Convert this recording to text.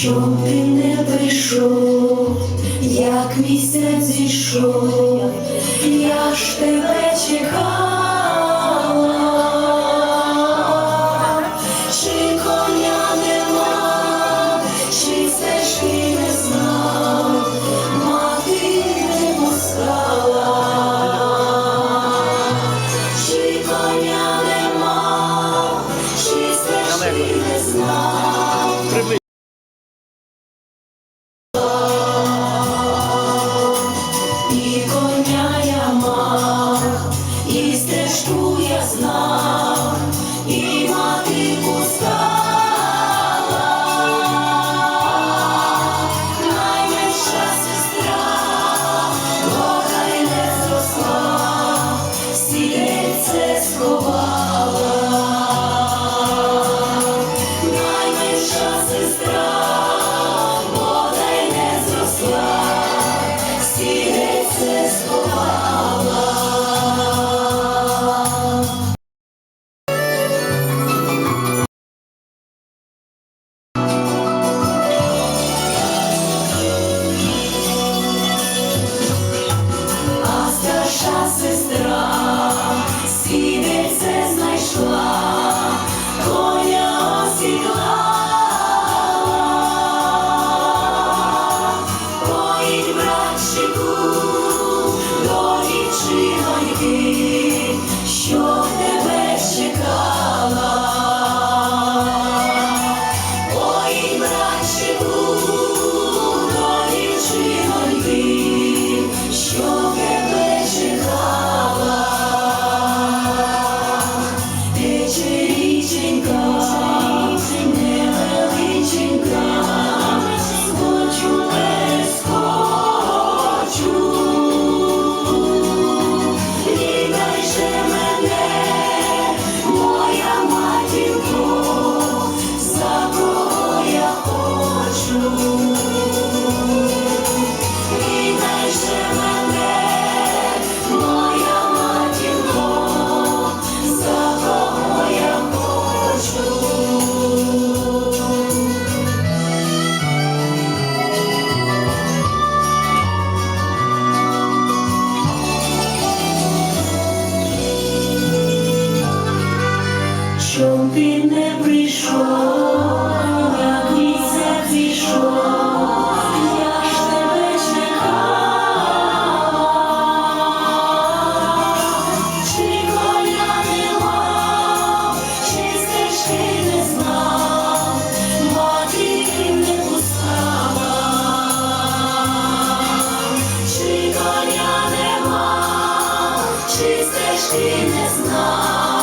Щоб ти не прийшов, як місяць зійшов, я ж тебе чекала, чи коня нема, чи стежки не знав, мати не пускала, чи коня і я знав, ти не прийшов, як місяць зійшов, я ж тебе чекала, чи коня нема, чи стежки не знав, мати не чи стежки не знав.